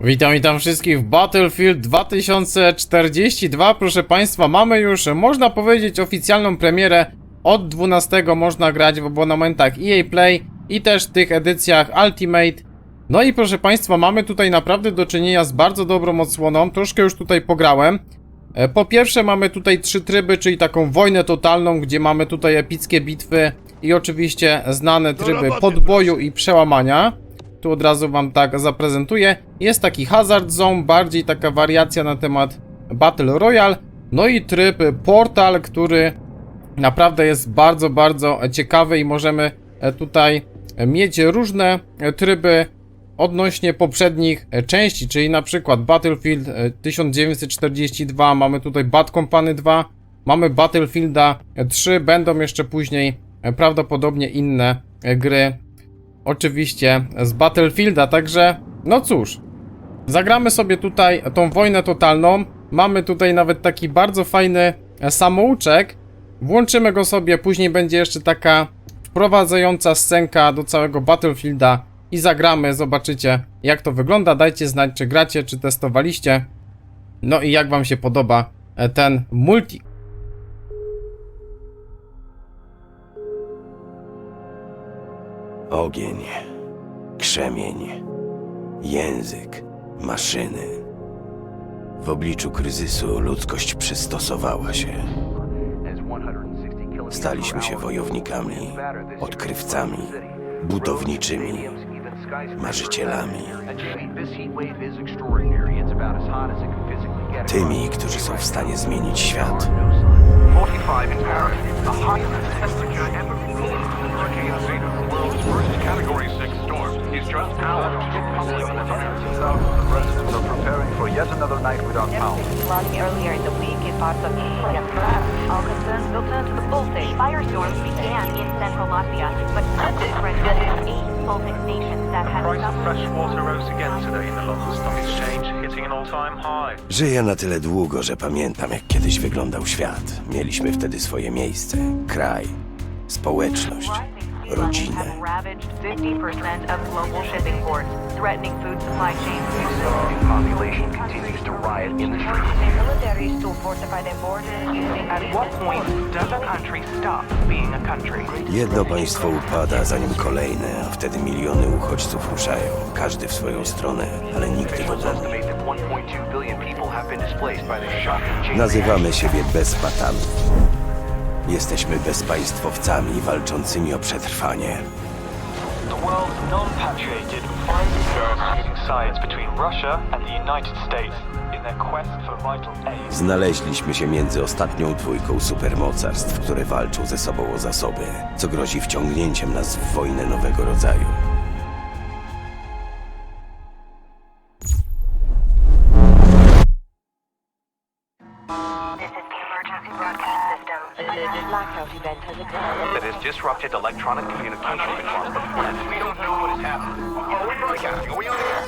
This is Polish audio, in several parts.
Witam, witam wszystkich w Battlefield 2042. Proszę Państwa, mamy już, można powiedzieć, oficjalną premierę. Od 12 można grać w abonamentach EA Play i też w tych edycjach Ultimate. No i proszę Państwa, mamy tutaj naprawdę do czynienia z bardzo dobrą odsłoną. Troszkę już tutaj pograłem. E, Po pierwsze mamy tutaj trzy tryby, czyli taką wojnę totalną, gdzie mamy tutaj epickie bitwy i oczywiście znane tryby podboju i przełamania. Tu od razu wam tak zaprezentuję. Jest taki Hazard Zone, bardziej taka wariacja na temat Battle Royale. No i tryb Portal, który naprawdę jest bardzo, bardzo ciekawy i możemy e, tutaj mieć różne e, tryby odnośnie poprzednich e, części, czyli na przykład Battlefield e, 1942, mamy tutaj Bad Company 2, mamy Battlefielda 3, będą jeszcze później prawdopodobnie inne gry, oczywiście z Battlefielda, także no cóż, zagramy sobie tutaj tą wojnę totalną, mamy tutaj nawet taki bardzo fajny e, samouczek, włączymy go sobie, później będzie jeszcze taka wprowadzająca scenka do całego Battlefielda i zagramy, zobaczycie jak to wygląda, dajcie znać czy gracie, czy testowaliście, no i jak wam się podoba e, ten multi. Ogień, krzemień, język, maszyny. W obliczu kryzysu ludzkość przystosowała się. Staliśmy się wojownikami, odkrywcami, budowniczymi, marzycielami. tymi, którzy są w stanie zmienić świat. Category 6 storm, is just public Thousands of residents are preparing for yet another night without power. Flooding earlier in the week in parts of All concerns will turn to the Baltic. Firestorms began in central Latvia, but London rendered eight Baltic nations that had Price of suffered fresh water rose again today in the London Stock Exchange, hitting an all-time high. Żyję na tyle długo, że pamiętam, jak kiedyś wyglądał świat. Mieliśmy wtedy swoje miejsce, kraj, społeczność, rodzinę. have ravaged 50% of global shipping ports, threatening food supply chains. population continues to riot in the streets. Militaries to fortify their borders using At what point does a country stop being a country? Jedno państwo upada, zanim kolejne, a wtedy miliony uchodźców ruszają. Każdy w swoją stronę, ale nigdy do domu. estimate that 1.2 billion people have been displaced by this shocking chain Nazywamy siebie bezpatami. Jesteśmy bezpaństwowcami walczącymi o przetrwanie. The world's non-patriated sides between Russia and the United States in their quest for vital aid. Znaleźliśmy się między ostatnią dwójką supermocarstw, które walczą ze sobą o zasoby, co grozi wciągnięciem nas w wojnę nowego rodzaju. Disrupted electronic communication the planet. We don't know what has happened. Are we broadcasting? Are we on air?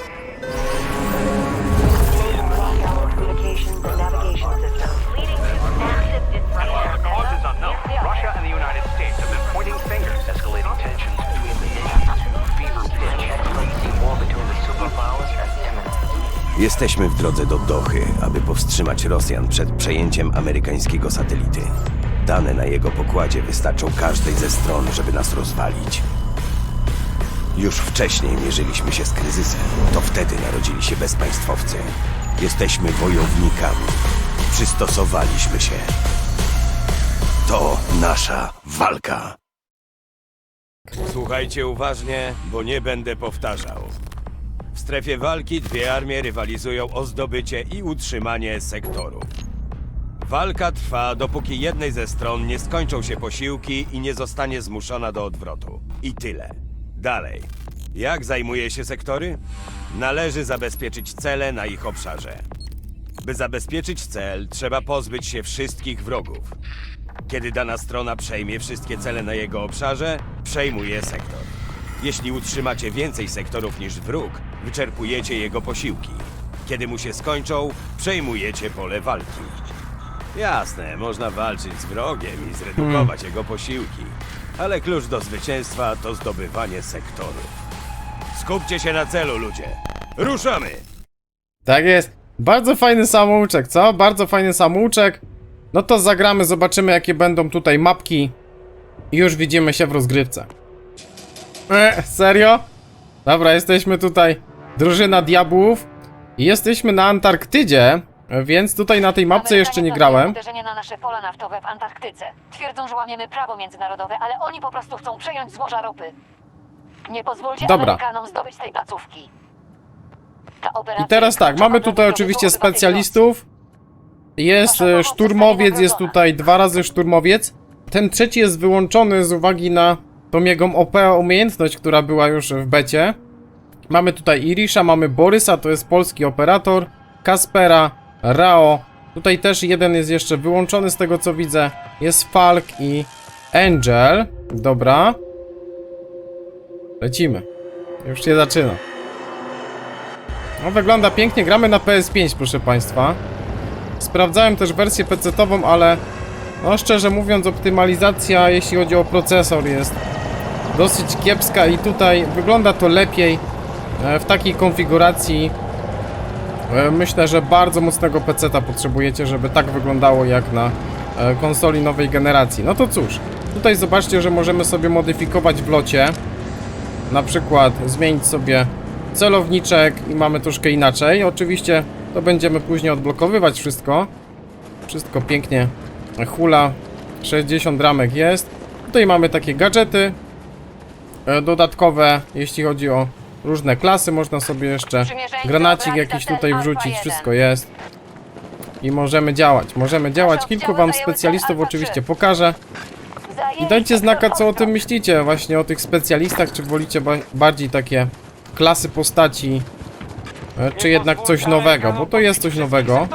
Communications and navigation systems, leading to massive disruption. The cause is unknown. Russia and the United States have been pointing fingers, escalating tensions between the nations to fever pitch. The war between the superpowers is imminent. Jesteśmy w drodze do Dochy, aby powstrzymać Rosjan przed przejęciem amerykańskiego satelity. Dane na jego pokładzie wystarczą każdej ze stron, żeby nas rozwalić. Już wcześniej mierzyliśmy się z kryzysem. To wtedy narodzili się bezpaństwowcy. Jesteśmy wojownikami. Przystosowaliśmy się. To nasza walka. Słuchajcie uważnie, bo nie będę powtarzał. W strefie walki dwie armie rywalizują o zdobycie i utrzymanie sektorów. Walka trwa, dopóki jednej ze stron nie skończą się posiłki i nie zostanie zmuszona do odwrotu. I tyle. Dalej. Jak zajmuje się sektory? Należy zabezpieczyć cele na ich obszarze. By zabezpieczyć cel, trzeba pozbyć się wszystkich wrogów. Kiedy dana strona przejmie wszystkie cele na jego obszarze, przejmuje sektor. Jeśli utrzymacie więcej sektorów niż wróg, wyczerpujecie jego posiłki. Kiedy mu się skończą, przejmujecie pole walki. Jasne, można walczyć z wrogiem i zredukować jego posiłki, ale klucz do zwycięstwa to zdobywanie sektorów. Skupcie się na celu, ludzie. Ruszamy! Tak jest. Bardzo fajny samouczek, co? Bardzo fajny samouczek. No to zagramy, zobaczymy jakie będą tutaj mapki. I już widzimy się w rozgrywce. E, serio? Dobra, jesteśmy tutaj. Drużyna diabłów. I jesteśmy na Antarktydzie, więc tutaj na tej mapce jeszcze nie grałem. uderzenie na nasze pola naftowe w Antarktyce. Twierdzą, że łamiemy prawo międzynarodowe, ale oni po prostu chcą przejąć złoża ropy. Nie pozwólcie Dobra. Amerykanom zdobyć tej placówki. Ta operacja I teraz tak, mamy tutaj oczywiście specjalistów. Jest e, szturmowiec, jest tutaj dwa razy szturmowiec. Ten trzeci jest wyłączony z uwagi na tą jego OP umiejętność, która była już w becie. Mamy tutaj Irisha, mamy Borysa, to jest polski operator, Kaspera, Rao. Tutaj też jeden jest jeszcze wyłączony z tego co widzę. Jest Falk i Angel. Dobra. Lecimy. Już się zaczyna. No wygląda pięknie, gramy na PS5 proszę Państwa. Sprawdzałem też wersję PC-ową, ale no szczerze mówiąc optymalizacja jeśli chodzi o procesor jest dosyć kiepska i tutaj wygląda to lepiej e, w takiej konfiguracji. E, Myślę, że bardzo mocnego PC-ta potrzebujecie, żeby tak wyglądało jak na e, konsoli nowej generacji. No to cóż, tutaj zobaczcie, że możemy sobie modyfikować w locie. Na przykład zmienić sobie celowniczek i mamy troszkę inaczej. Oczywiście to będziemy później odblokowywać wszystko. Wszystko pięknie hula. 60 ramek jest. Tutaj mamy takie gadżety e, dodatkowe, jeśli chodzi o różne klasy. Można sobie jeszcze granacik jakiś tutaj wrzucić. Wszystko jest. I możemy działać. Możemy działać. Kilku wam specjalistów oczywiście pokażę. I dajcie znaka, co o tym myślicie, właśnie o tych specjalistach, czy wolicie ba bardziej takie klasy postaci, e, czy jednak coś nowego, bo to jest coś nowego.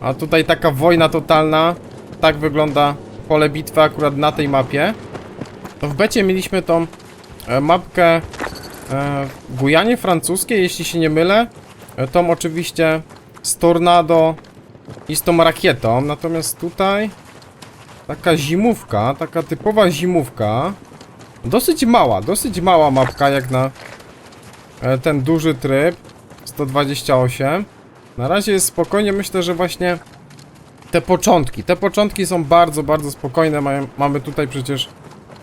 A tutaj taka wojna totalna, tak wygląda pole bitwy akurat na tej mapie. To w becie mieliśmy tą mapkę e, w Gujanie francuskiej, jeśli się nie mylę. E, tą oczywiście z Tornado i z tą rakietą, natomiast tutaj taka zimówka, taka typowa zimówka. Dosyć mała, dosyć mała mapka jak na e, ten duży tryb 128. Na razie jest spokojnie, myślę, że właśnie te początki, te początki są bardzo, bardzo spokojne. Mamy tutaj przecież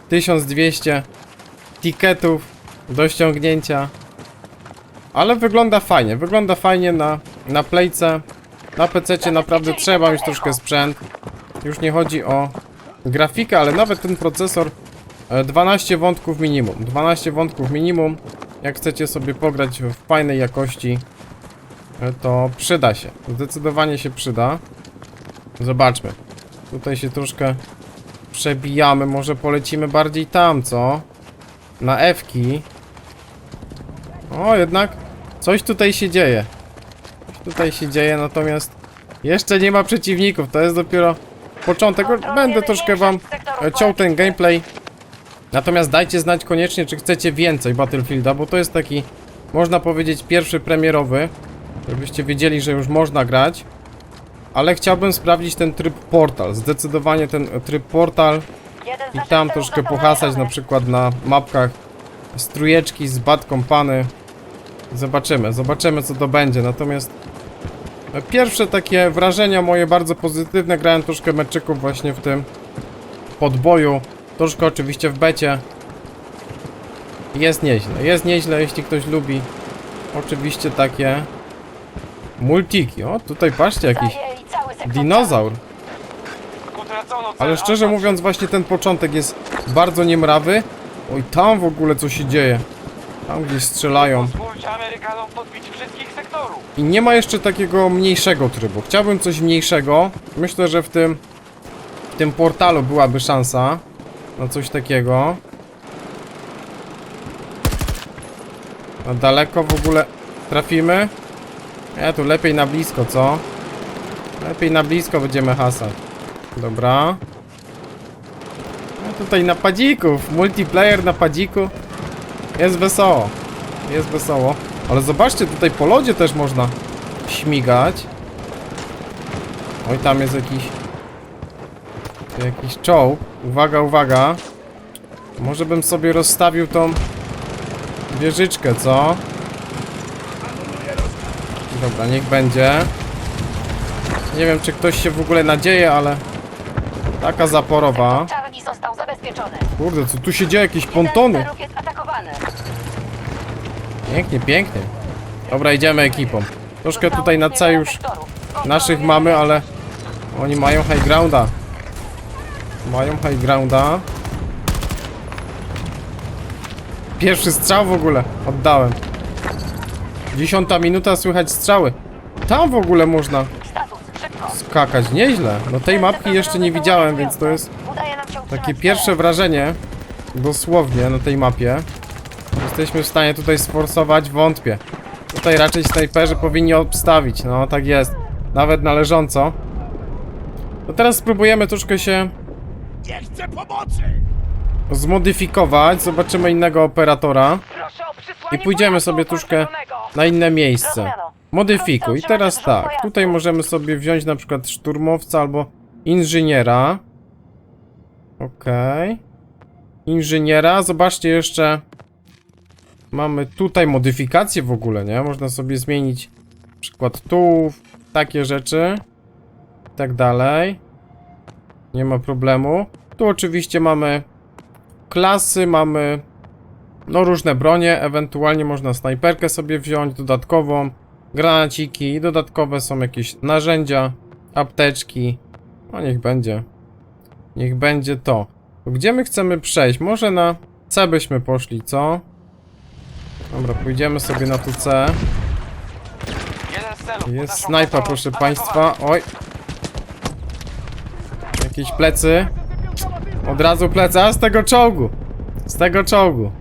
1200 tiketów do ściągnięcia. Ale wygląda fajnie, wygląda fajnie na, na playce. Na PC naprawdę trzeba mieć troszkę sprzęt. Już nie chodzi o grafikę, ale nawet ten procesor e, 12 wątków minimum. 12 wątków minimum. Jak chcecie sobie pograć w fajnej jakości, e, to przyda się. Zdecydowanie się przyda. Zobaczmy. Tutaj się troszkę przebijamy. Może polecimy bardziej tam, co? Na F-ki. O, jednak coś tutaj się dzieje. Coś tutaj się dzieje, natomiast jeszcze nie ma przeciwników. To jest dopiero początek. Będę troszkę wam e, ciął ten gameplay. Natomiast dajcie znać koniecznie, czy chcecie więcej Battlefielda, bo to jest taki, można powiedzieć, pierwszy premierowy. Żebyście wiedzieli, że już można grać. Ale chciałbym sprawdzić ten tryb portal. Zdecydowanie ten e, tryb portal. I tam troszkę pohasać, na przykład na mapkach strujeczki z Bad Company. Zobaczymy, zobaczymy co to będzie. Natomiast e, pierwsze takie wrażenia moje bardzo pozytywne. Grałem troszkę meczyków właśnie w tym podboju. Troszkę oczywiście w becie. Jest nieźle, jest nieźle, jeśli ktoś lubi. Oczywiście takie multiki. O, tutaj patrzcie, jakiś dinozaur. Ale szczerze mówiąc, właśnie ten początek jest bardzo niemrawy. Oj, tam w ogóle co się dzieje. Tam gdzieś strzelają. I nie ma jeszcze takiego mniejszego trybu. Chciałbym coś mniejszego. Myślę, że w tym w tym portalu byłaby szansa na coś takiego. Na daleko w ogóle trafimy? Nie, tu lepiej na blisko, co? Lepiej na blisko będziemy hasać. Dobra. No tutaj napadzików. Multiplayer na padziku. Jest wesoło. Jest wesoło. Ale zobaczcie, tutaj po lodzie też można śmigać. Oj, tam jest jakiś... Jakiś czołg. Uwaga, uwaga. Może bym sobie rozstawił tą wieżyczkę, co? Dobra, niech będzie. Nie wiem, czy ktoś się w ogóle nadzieje, ale... Taka zaporowa. Charlie został zabezpieczony. Kurde, co tu się dzieje? Jakieś pontony. jest atakowany. Pięknie, pięknie. Dobra, idziemy ekipą. Troszkę tutaj na C już naszych mamy, ale... Oni mają high grounda. Mają high grounda. Pierwszy strzał w ogóle oddałem. Dziesiąta minuta, słychać strzały. Tam w ogóle można. Skakać, nieźle. No tej mapki jeszcze nie widziałem, więc to jest takie pierwsze wrażenie. Dosłownie na tej mapie. Jesteśmy w stanie tutaj sforsować, wątpię. Tutaj raczej snajperzy powinni obstawić, no tak jest. Nawet należąco. No teraz spróbujemy troszkę się Nie chcę pomocy! zmodyfikować. Zobaczymy innego operatora. I pójdziemy sobie troszkę na inne miejsce. Modyfikuj. Teraz tak. Tutaj możemy sobie wziąć na przykład szturmowca albo inżyniera. Okej. Inżyniera. Zobaczcie jeszcze. Mamy tutaj modyfikacje w ogóle, nie? Można sobie zmienić przykład tułów, takie rzeczy. I tak dalej. Nie ma problemu. Tu oczywiście mamy klasy, mamy no różne bronie, ewentualnie można snajperkę sobie wziąć dodatkową, granaciki, dodatkowe są jakieś narzędzia, apteczki. No niech będzie. Niech będzie to. Gdzie my chcemy przejść? Może na C byśmy poszli, co? Dobra, pójdziemy sobie na tu C. Jest snajpa, proszę państwa. Oj. Jakieś plecy. Od razu plecy, a z tego czołgu. Z tego czołgu.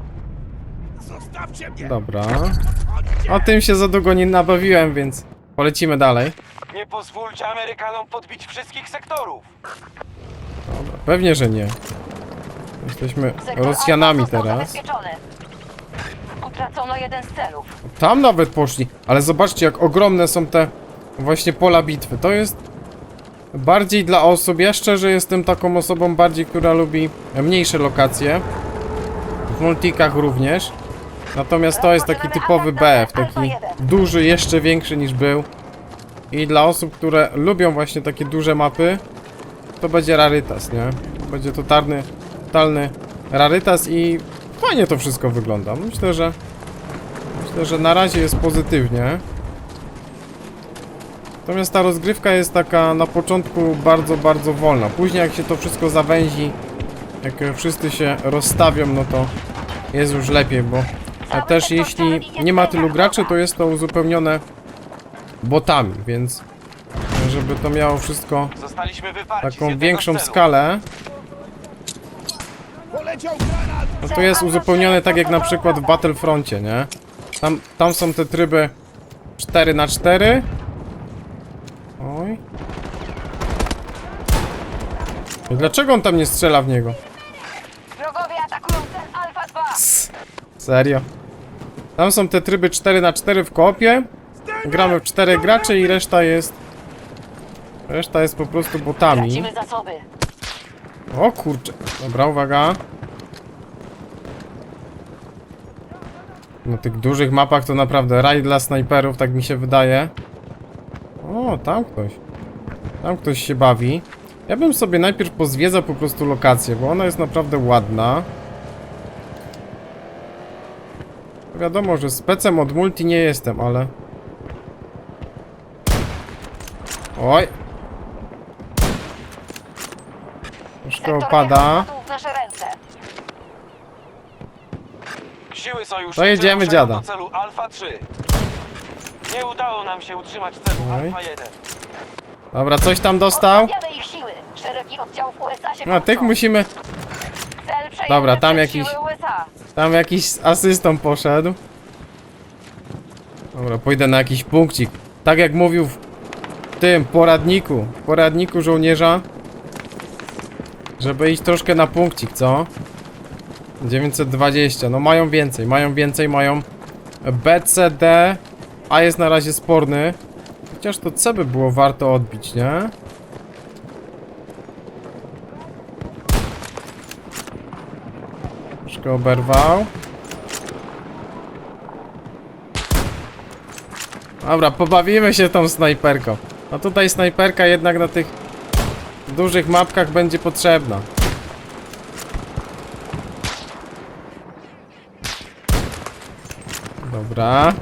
Zostawcie mnie! Dobra. O tym się za długo nie nabawiłem, więc polecimy dalej. Nie pozwólcie Amerykanom podbić wszystkich sektorów. Dobra, pewnie, że nie. Jesteśmy Sektor Rosjanami został teraz. zabezpieczony. Utracono jeden z celów. Tam nawet poszli, ale zobaczcie jak ogromne są te właśnie pola bitwy. To jest bardziej dla osób, ja szczerze jestem taką osobą bardziej, która lubi mniejsze lokacje. W multikach również. Natomiast to jest taki typowy BF, taki duży, jeszcze większy niż był. I dla osób, które lubią właśnie takie duże mapy, to będzie rarytas, nie? Będzie totalny, totalny rarytas i fajnie to wszystko wygląda. Myślę, że Myślę, że na razie jest pozytywnie. Natomiast ta rozgrywka jest taka na początku bardzo, bardzo wolna. Później jak się to wszystko zawęzi, jak wszyscy się rozstawią, no to jest już lepiej, bo a też jeśli nie ma tylu graczy, to jest to uzupełnione botami, więc żeby to miało wszystko taką większą skalę, no to jest uzupełnione tak jak na przykład w Battlefroncie, nie? Tam, tam są te tryby 4 na 4 Oj. I Dlaczego on tam nie strzela w niego? Wrogowie atakują cel Alfa 2. Serio. Tam są te tryby 4 na 4 w koopie. Gramy w 4 graczy i reszta jest... Reszta jest po prostu botami. Tracimy zasoby. O kurczę. Dobra, uwaga. Na tych dużych mapach to naprawdę raj dla snajperów, tak mi się wydaje. O, tam ktoś. Tam ktoś się bawi. Ja bym sobie najpierw pozwiedzał po prostu lokację, bo ona jest naprawdę ładna. Wiadomo, że specem od multi nie jestem, ale... Oj. Troszkę opada. Siły sojuszu To jedziemy, dziada. do celu Alfa 3. Nie udało nam się utrzymać celu Oj. Alfa 1. Dobra, coś tam dostał. Odstawiamy ich siły. Szeregi oddziałów USA się No, tych kłócą. musimy... Cel przejęty Dobra, tam przez jakiś- siły. Tam jakiś asystą poszedł. Dobra, pójdę na jakiś punkcik. Tak jak mówił w tym poradniku. Poradniku żołnierza. Żeby iść troszkę na punkcik, co? 920. No mają więcej, mają więcej, mają BCD. A jest na razie sporny. Chociaż to C by było warto odbić, nie? Troszkę oberwał. Dobra, pobawimy się tą snajperką. No tutaj snajperka jednak na tych dużych mapkach będzie potrzebna. Dobra.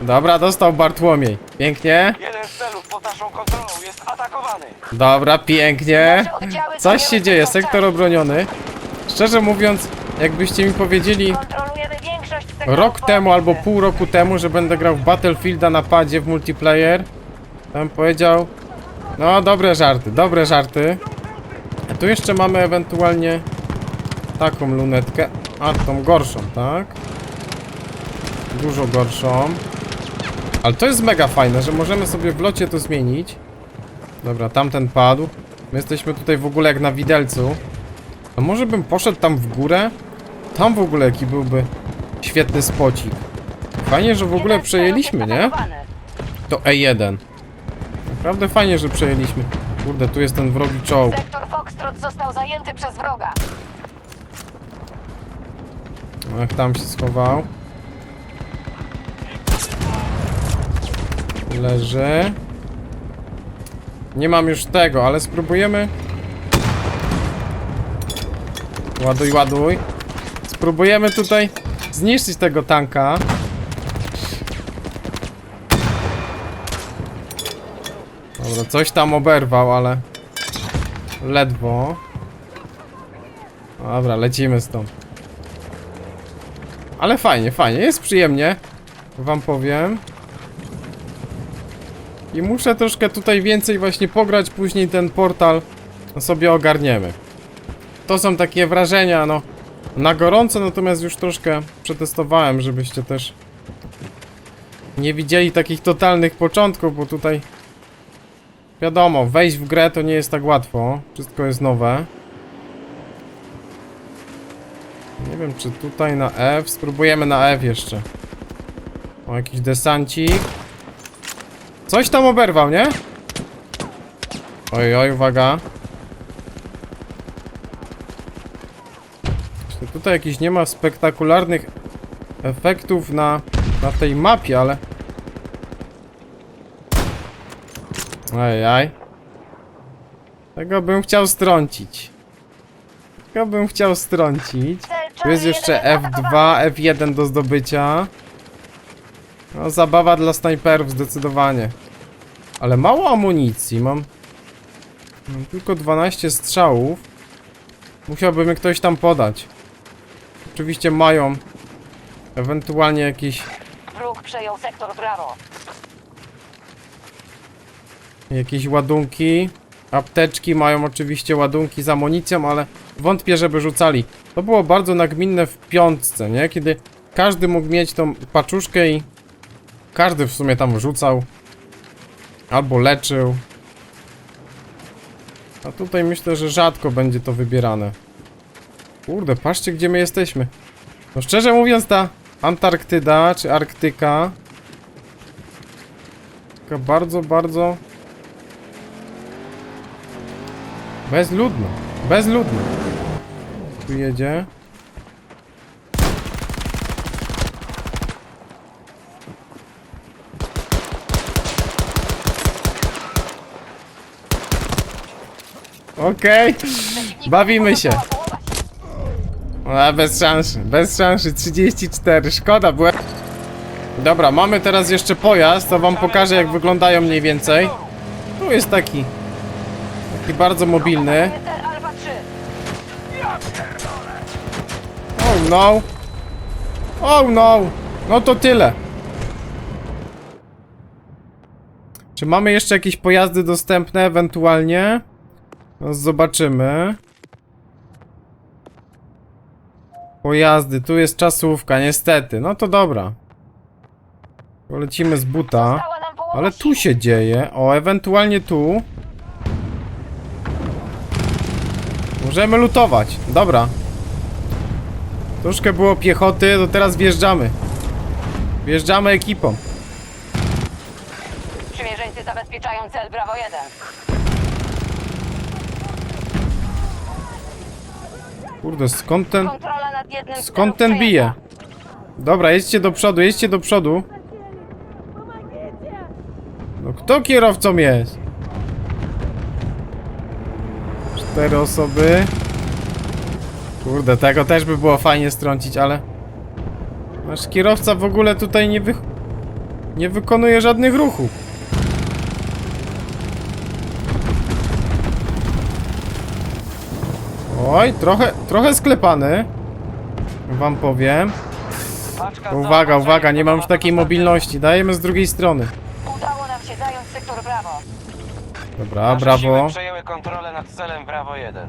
Dobra, dostał Bartłomiej. Pięknie. Jeden z celów pod naszą Dobra, pięknie. Coś się dzieje, sektor obroniony. Szczerze mówiąc, jakbyście mi powiedzieli rok temu albo pół roku temu, że będę grał w Battlefielda na padzie w multiplayer, to bym powiedział, no dobre żarty, dobre żarty. A tu jeszcze mamy ewentualnie taką lunetkę, a tą gorszą, tak? Dużo gorszą. Ale to jest mega fajne, że możemy sobie w locie to zmienić. Dobra, tamten padł. My jesteśmy tutaj w ogóle jak na widelcu. A może bym poszedł tam w górę? Tam w ogóle jaki byłby świetny spocik. Fajnie, że w ogóle przejęliśmy, nie? To E1. Naprawdę fajnie, że przejęliśmy. Kurde, tu jest ten wrogi czołg. Sektor Foxtrot został zajęty przez wroga. Ach, tam się schował. Leży. Nie mam już tego, ale spróbujemy. Ładuj, ładuj. Spróbujemy tutaj zniszczyć tego tanka. Dobra, coś tam oberwał, ale ledwo. Dobra, lecimy stąd. Ale fajnie, fajnie, jest przyjemnie. Wam powiem. I muszę troszkę tutaj więcej właśnie pograć, później ten portal sobie ogarniemy. To są takie wrażenia, no, na gorąco, natomiast już troszkę przetestowałem, żebyście też nie widzieli takich totalnych początków, bo tutaj wiadomo, wejść w grę to nie jest tak łatwo, wszystko jest nowe. Nie wiem, czy tutaj na F. Spróbujemy na F jeszcze. O, jakiś desancik. Coś tam oberwał, nie? Oj, oj, uwaga. Czy tutaj jakiś nie ma spektakularnych efektów na, na tej mapie, ale... Ajaj. Tego bym chciał strącić. Tego bym chciał strącić. Tu jest jeszcze F2, F1 do zdobycia. No, zabawa dla snajperów zdecydowanie. Ale mało amunicji, mam... Mam tylko 12 strzałów. Musiałby mi ktoś tam podać. Oczywiście mają ewentualnie jakieś, Wróg przejął sektor Bravo. jakieś ładunki. Apteczki mają oczywiście ładunki z amunicją, ale wątpię, żeby rzucali. To było bardzo nagminne w piątce, nie? Kiedy każdy mógł mieć tą paczuszkę i każdy w sumie tam rzucał. Albo leczył. A tutaj myślę, że rzadko będzie to wybierane. Kurde, patrzcie gdzie my jesteśmy. No szczerze mówiąc ta Antarktyda czy Arktyka taka bardzo, bardzo bezludna. Bezludna. Tu jedzie. Okej, bawimy się. A, bez szansy, bez szansy, 34, szkoda, byłem... Dobra, mamy teraz jeszcze pojazd, to wam pokażę jak wyglądają mniej więcej. Tu jest taki, taki bardzo mobilny. Cel Alfa 3. Oh no. Oh no. No to tyle. Czy mamy jeszcze jakieś pojazdy dostępne ewentualnie? No zobaczymy. Pojazdy, tu jest czasówka, niestety. No to dobra. Polecimy z buta. Ale tu się dzieje. O, ewentualnie tu. Możemy lutować. Dobra. Troszkę było piechoty, to teraz wjeżdżamy. Wjeżdżamy ekipą. Przymierzeńcy zabezpieczają cel Bravo 1. Kurde, skąd ten... Kontrola nad jednym z Skąd celów ten bije? przejęta. Dobra, jedźcie do przodu, jedźcie do przodu. No kto kierowcą jest? Cztery osoby. Kurde, tego też by było fajnie strącić, ale... Nasz kierowca w ogóle tutaj nie wy... Nie wykonuje żadnych ruchów. Oj, trochę, trochę sklepany. Wam powiem. Uwaga, uwaga, nie mam już takiej mobilności. Dajemy z drugiej strony. Udało nam się zająć sektor Brawo. Dobra, brawo. przejęły kontrolę nad celem Bravo 1.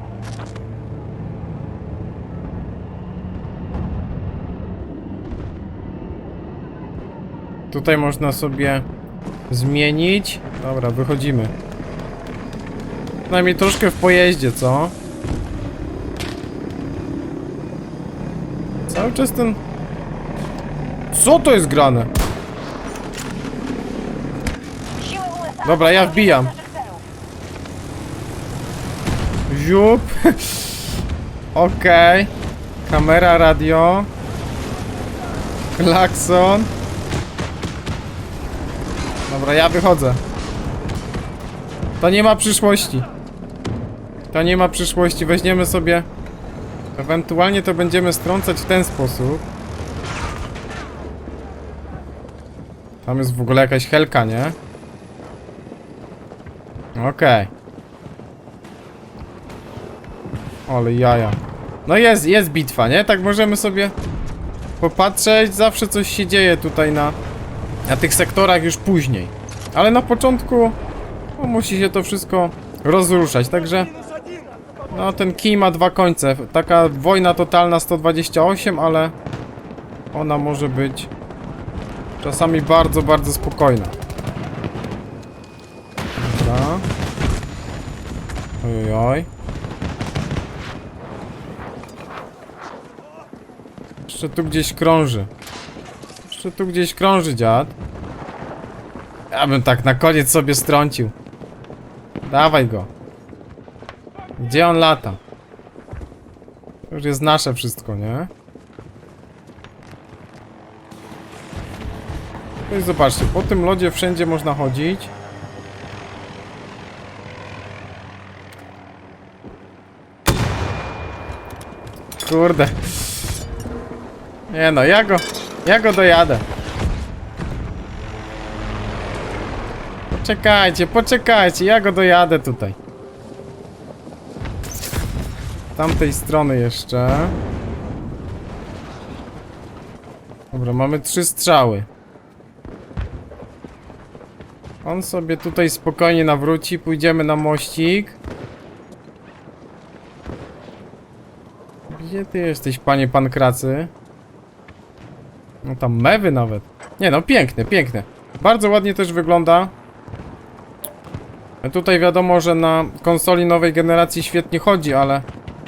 Tutaj można sobie zmienić. Dobra, wychodzimy. Przynajmniej troszkę w pojeździe, co? Cały czas ten... Co to jest grane? Dobra, ja wbijam. Ziup. Okej. Kamera, radio. Klakson. Dobra, ja wychodzę. To nie ma przyszłości. To nie ma przyszłości. Weźmiemy sobie... Ewentualnie to będziemy strącać w ten sposób. Tam jest w ogóle jakaś helka, nie? Okej. Ale jaja. No jest, jest bitwa, nie? Tak możemy sobie popatrzeć. Zawsze coś się dzieje tutaj na, na tych sektorach już później. Ale na początku no, musi się to wszystko rozruszać, także... No ten kij ma dwa końce. Taka wojna totalna 128, ale ona może być czasami bardzo, bardzo spokojna. Dobra. Oj. Jeszcze tu gdzieś krąży. Jeszcze tu gdzieś krąży dziad. Ja bym tak na koniec sobie strącił. Dawaj go. Gdzie on lata? To już jest nasze wszystko, nie? No i zobaczcie, po tym lodzie wszędzie można chodzić. Kurde. Nie no, ja go, ja go dojadę. Poczekajcie, poczekajcie, ja go dojadę tutaj. Tamtej strony jeszcze. Dobra, mamy trzy strzały. On sobie tutaj spokojnie nawróci, pójdziemy na mościk. Gdzie ty jesteś, panie pankracy? No tam mewy nawet. Nie no, piękne, piękne. Bardzo ładnie też wygląda. Tutaj wiadomo, że na konsoli nowej generacji świetnie chodzi, ale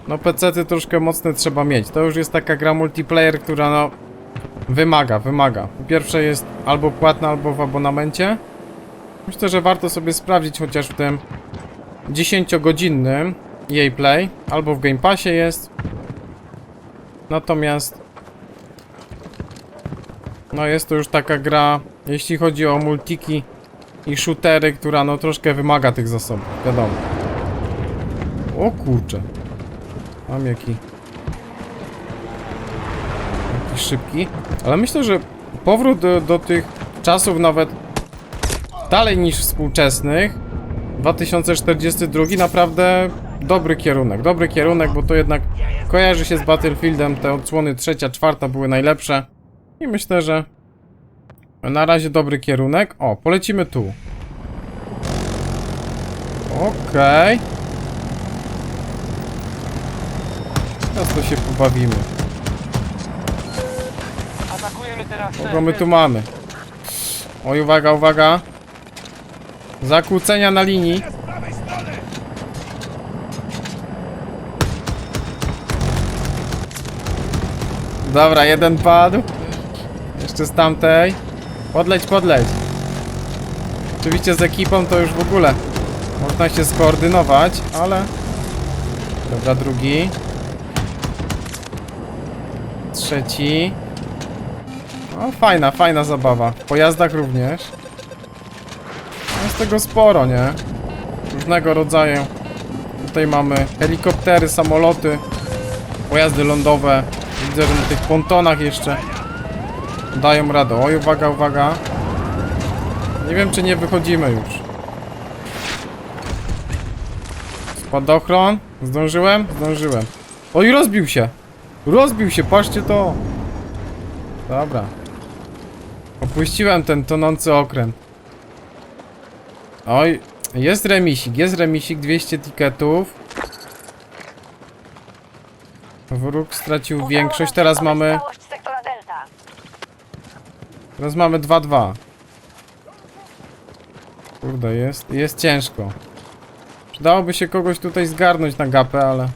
no PC-ty troszkę mocne trzeba mieć. To już jest taka gra multiplayer, która no wymaga, wymaga. Po pierwsze jest albo płatna, albo w abonamencie. Myślę, że warto sobie sprawdzić chociaż w tym 10-godzinnym EA Play, albo w Game Passie jest. Natomiast no jest to już taka gra, jeśli chodzi o multiki i shootery, która no troszkę wymaga tych zasobów, wiadomo. O kurczę. Mam jaki... Jakiś szybki. Ale myślę, że powrót do, do tych czasów nawet dalej niż współczesnych 2042 naprawdę dobry kierunek, dobry kierunek, bo to jednak kojarzy się z Battlefieldem, te odsłony trzecia, czwarta były najlepsze i myślę, że na razie dobry kierunek. O, polecimy tu. Okej. Teraz to się pobawimy. Atakujemy teraz Kogo my tu mamy? Oj, uwaga, uwaga. Zakłócenia na linii. Dobra, jeden padł. Jeszcze z tamtej. Podleć, podleć. Oczywiście z ekipą to już w ogóle można się skoordynować, ale... Dobra, drugi. Trzeci. No fajna, fajna zabawa. W pojazdach również. Jest tego sporo, nie? Różnego rodzaju. Tutaj mamy helikoptery, samoloty, pojazdy lądowe. Widzę, że na tych pontonach jeszcze dają radę. Oj, uwaga, uwaga. Nie wiem, czy nie wychodzimy już. Spadochron. Zdążyłem? Zdążyłem. Oj, rozbił się. Rozbił się, patrzcie to. Dobra. Opuściłem ten tonący okręt. Oj, jest remisik, jest remisik, 200 tiketów. Wróg stracił większość, teraz mamy... Teraz mamy 2-2. Kurde, jest, jest ciężko. Przydałoby się kogoś tutaj zgarnąć na gapę, ale...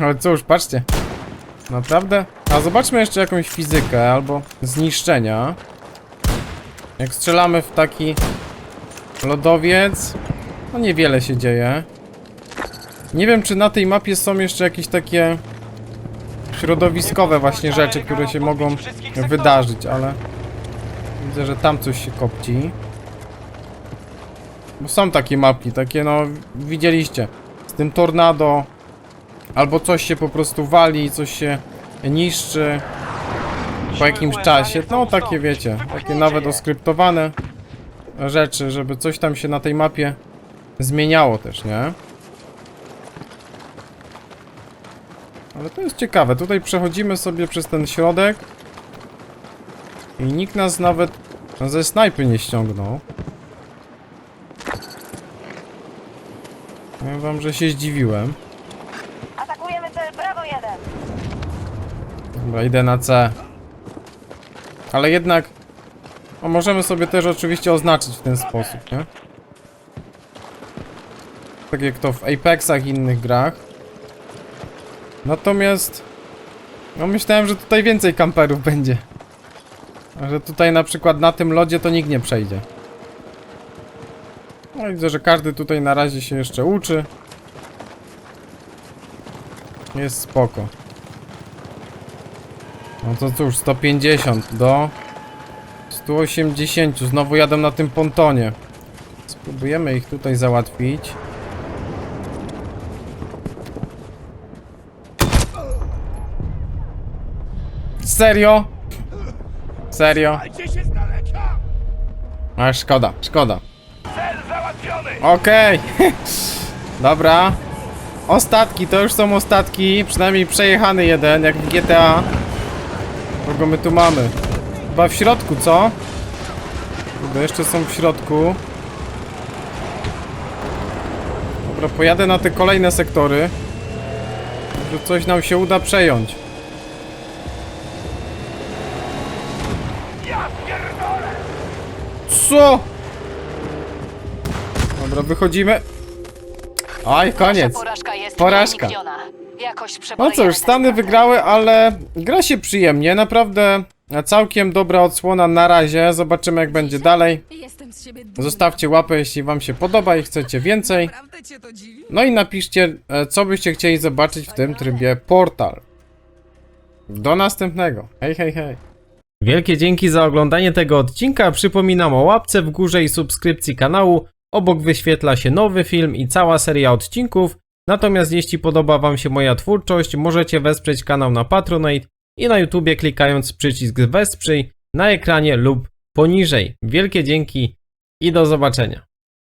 Ale cóż, patrzcie. Naprawdę? A zobaczmy jeszcze jakąś fizykę albo zniszczenia. Jak strzelamy w taki lodowiec, no niewiele się dzieje. Nie wiem, czy na tej mapie są jeszcze jakieś takie środowiskowe właśnie rzeczy, które się mogą wydarzyć, ale widzę, że tam coś się kopci. Bo są takie mapki, takie no, widzieliście, z tym tornado, albo coś się po prostu wali, coś się niszczy po jakimś czasie, no takie wiecie, takie nawet oskryptowane rzeczy, żeby coś tam się na tej mapie zmieniało też, nie? Ale to jest ciekawe. Tutaj przechodzimy sobie przez ten środek. I nikt nas nawet ze snajpy nie ściągnął. Powiem wam, że się zdziwiłem. Atakujemy cel Bravo 1. Dobra, idę na C. Ale jednak... No możemy sobie też oczywiście oznaczyć w ten sposób, nie? Tak jak to w Apexach i innych grach. Natomiast... No myślałem, że tutaj więcej kamperów będzie. A że tutaj na przykład na tym lodzie to nikt nie przejdzie. No widzę, że każdy tutaj na razie się jeszcze uczy. Jest spoko. No to cóż, 150 do 180. Znowu jadę na tym pontonie. Spróbujemy ich tutaj załatwić. Serio? Serio? A szkoda, szkoda. Okej. Dobra. Ostatki, to już są ostatki. Przynajmniej przejechany jeden, jak w GTA. Kogo my tu mamy? Chyba w środku, co? Kurde, jeszcze są w środku. Dobra, pojadę na te kolejne sektory. Może coś nam się uda przejąć. Co? Dobra, wychodzimy. Oj, koniec. Porażka. Jakoś No cóż, Stany wygrały, ale gra się przyjemnie. Naprawdę całkiem dobra odsłona na razie. Zobaczymy jak będzie dalej. Zostawcie łapę, jeśli wam się podoba i chcecie więcej. No i napiszcie, e, co byście chcieli zobaczyć w tym trybie Portal. Do następnego. Hej, hej, hej. Wielkie dzięki za oglądanie tego odcinka. Przypominam o łapce w górze i subskrypcji kanału. Obok wyświetla się nowy film i cała seria odcinków. Natomiast jeśli podoba wam się moja twórczość, możecie wesprzeć kanał na Patronite i na YouTubie klikając przycisk wesprzyj na ekranie lub poniżej. Wielkie dzięki i do zobaczenia.